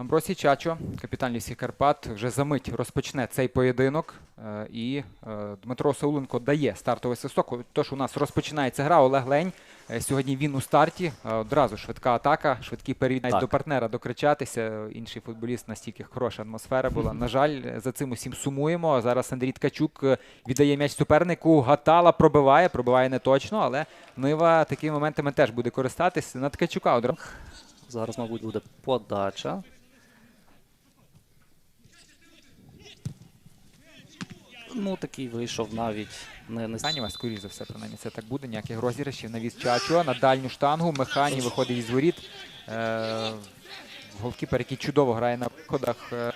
Амбросій Чачо, капітан Лісі Карпат, вже за мить розпочне цей поєдинок. Е, І е, Дмитро Сауленко дає стартовий свисток. Тож у нас розпочинається гра. Олег Лень. Е, Сьогодні він у старті. Одразу швидка атака, швидкий перевід до партнера докричатися. Інший футболіст настільки хороша атмосфера була. На жаль, за цим усім сумуємо. Зараз Андрій Ткачук віддає м'яч супернику. Гатала пробиває, пробиває не точно, але Нива такими моментами теж буде користатись. На Ткачука одразу. Зараз, мабуть, буде подача. Ну, такий вийшов навіть не, не... Механіва, скоріш за все, принаймні це так буде. Ніяких розіграшів. Навіс Чачо на дальню штангу. Механі виходить із воріт. Е, голкіпер, який чудово грає на виходах. Е,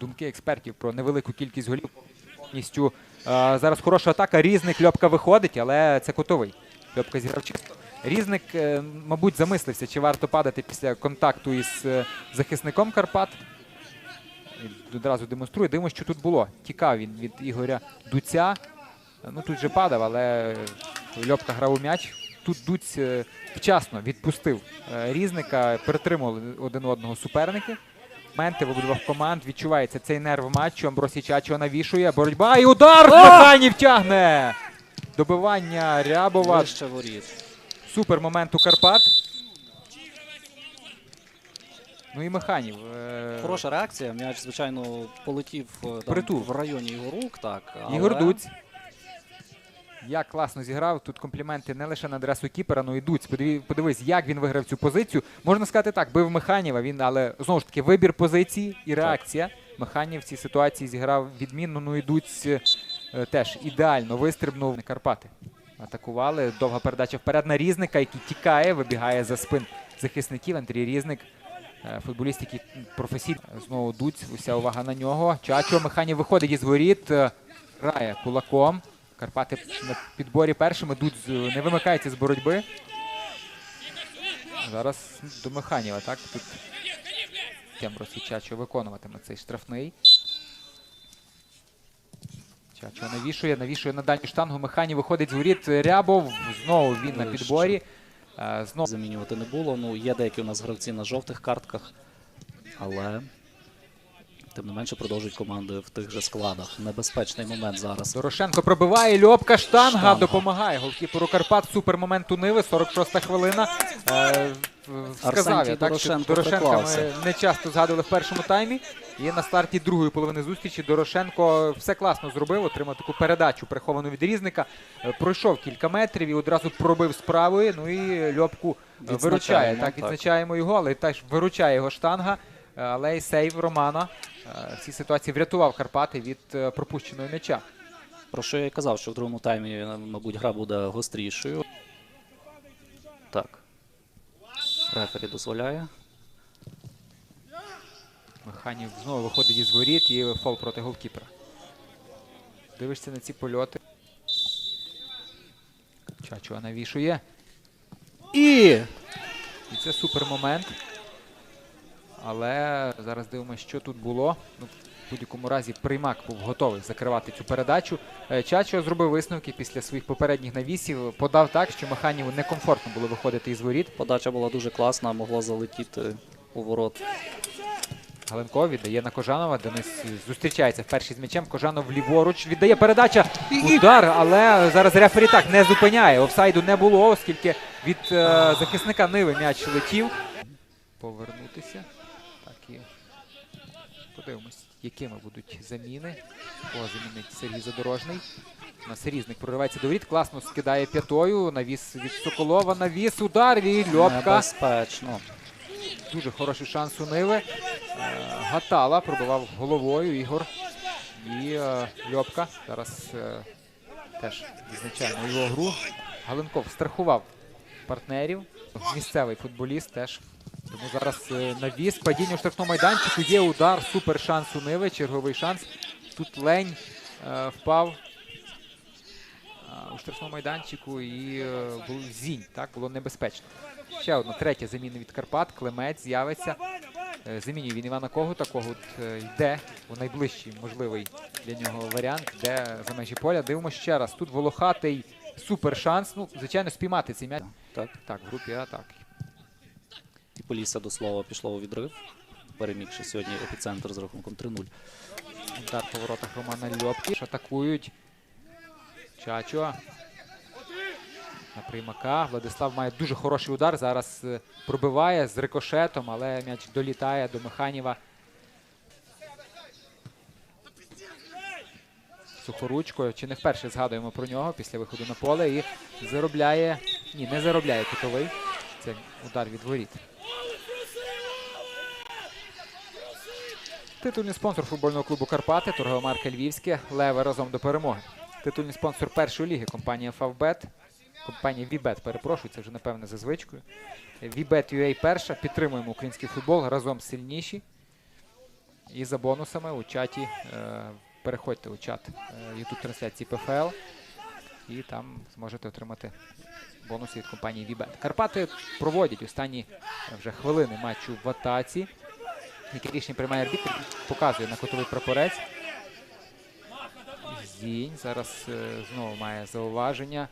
думки експертів про невелику кількість голів. Повністю. Е, зараз хороша атака. Різник Льопка виходить, але це кутовий. Льопка зіграв чисто. Різник, е, мабуть, замислився, чи варто падати після контакту із е, захисником Карпат. Одразу демонструє. Дивимося, що тут було. Тікав він від Ігоря Дуця. Ну тут же падав, але Льопка грав у м'яч. Тут Дуць е, вчасно відпустив е, різника, перетримували один одного суперники. Моменти в обидвох команд відчувається цей нерв матчу. Амбросій Чачо навішує. Боротьба і удар! Механів тягне! Добивання Рябова. Супер момент у Карпат. Ну і Механів. е, Хороша реакція. М'яч, звичайно, полетів е, там, в районі його рук, так. Але... Ігор Дуць. Як класно зіграв. Тут компліменти не лише на адресу Кіпера, ну і Дуць. Подиві- Подивись, як він виграв цю позицію. Можна сказати так, бив Механіва, він, але знову ж таки вибір позиції і реакція. Механів в цій ситуації зіграв відмінно. Ну і Дуць е, теж ідеально вистрибнув Карпати. Атакували. Довга передача вперед на Різника, який тікає, вибігає за спин захисників. Андрій Різник. Е, Футболіст, який професійно знову Дуць, уся увага на нього. Чачо Механів виходить із воріт, е, грає кулаком. Карпати на підборі першими. Дуць з- не вимикається з боротьби. Зараз до Механіва, так? Тут Темброс і Чачо виконуватиме цей штрафний. Чачо навішує, навішує на дальню штангу. Механів виходить з воріт. Рябов. Знову він на підборі. Е, Знову Замінювати не було. Ну, є деякі у нас гравці на жовтих картках, але тим не менше продовжують команди в тих же складах. Небезпечний момент зараз. Дорошенко пробиває. Льопка штанга, Штанга. допомагає. Голкіперу Карпат. Супер момент у Ниви. 46 хвилина. Е, сказав я, так, Дорошенко що Дорошенка приклався. ми не часто згадували в першому таймі. І на старті другої половини зустрічі Дорошенко все класно зробив. Отримав таку передачу приховану від різника. Е, Пройшов кілька метрів і одразу пробив з правої. Ну і Льопку виручає. Відзначаємо, Так, відзначаємо його, але теж виручає його штанга. Е, Але й сейв Романа в цій ситуації врятував Карпати від е, пропущеного м'яча. Про що я і казав, що в другому таймі, е, мабуть, гра буде гострішою. Так. Рефері дозволяє. Механів знову виходить із воріт і фол проти голкіпера. Дивишся на ці польоти. Чачуа навішує. І І це супер момент. Але зараз дивимося, що тут було. Ну, в будь-якому разі приймак був готовий закривати цю передачу. Е, Чачо зробив висновки після своїх попередніх навісів. Подав так, що Механіву некомфортно було виходити із воріт. подача була дуже класна, могло залетіти у ворот. Галенко віддає на Кожанова. Денис зустрічається вперше з м'ячем. Кожанов ліворуч віддає передача. Удар, але зараз рефері так не зупиняє. Офсайду не було, оскільки від е, захисника Ниви м'яч летів. Повернутися. Так подивимось, якими будуть заміни. Кого замінить Сергій Задорожний. На Серізник проривається до воріт. Класно скидає п'ятою. Навіс від Соколова. Навіс. Удар від Льопка. Небезпечно. Дуже хороший шанс у Ниви. Е, Гатала пробивав головою Ігор. І е, Льопка. Зараз е, теж відзначаємо його гру. Галенков страхував партнерів. Місцевий футболіст теж. Тому зараз е, навіс. Падіння у штрафному майданчику. Є удар. Супер шанс у Ниви. Черговий шанс. Тут лень е, впав е, у штрафному майданчику і е, був зінь. Так, було небезпечно. Ще одна третя заміна від Карпат. Клемець з'явиться. Е, Замінює він Івана Когута. Когут йде у найближчий можливий для нього варіант, йде за межі поля. Дивимося ще раз. Тут волохатий супер шанс. Ну, звичайно, спіймати цей м'яч. Так. Так, в групі атак. Полісся до слова пішло у відрив, перемігши сьогодні епіцентр з рахунком 3-0. Удар по воротах Романа Льопки. Атакують. Чачо. На приймака. Владислав має дуже хороший удар. Зараз е, пробиває з рикошетом, але м'яч долітає до Механіва. Сухоручкою. Чи не вперше згадуємо про нього після виходу на поле і заробляє. Ні, не заробляє кутовий. Це удар від воріт. Титульний спонсор футбольного клубу Карпати, торгова марка Львівське, Леве разом до перемоги. Титульний спонсор першої ліги компанія Favbet. Компанія Vbet, перепрошую, це вже напевне за звичкою. Vbet UA перша. Підтримуємо український футбол разом сильніші. І за бонусами у чаті. Е, переходьте у чат е, YouTube трансляції ПФЛ. І там зможете отримати бонуси від компанії Vbet. Карпати проводять останні е, вже хвилини матчу в атаці. Яке рішення приймає арбітр, показує на котовий прапорець. Зінь зараз е, знову має зауваження.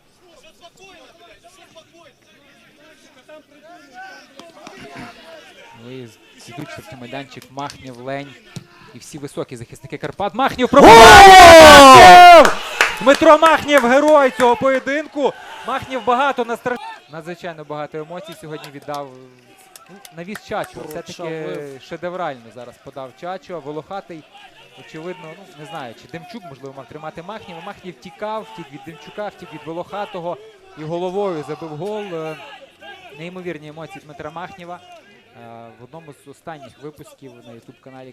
Ну і йдуть в майданчик Махнів, Лень і всі високі захисники Карпат. Махнів пробиває! Дмитро Махнів, герой цього поєдинку. Махнів багато на Надзвичайно багато емоцій сьогодні віддав. Ну, навіс Чачо. Все-таки шедеврально зараз подав Чачо. Волохатий, очевидно, ну не знаю, чи Демчук, можливо, мав тримати Махнєва. Махнів тікав, втік від Демчука, втік від Волохатого і головою забив гол. Е, Неймовірні емоції Дмитра Махнєва. Е, В одному з останніх випусків на youtube каналі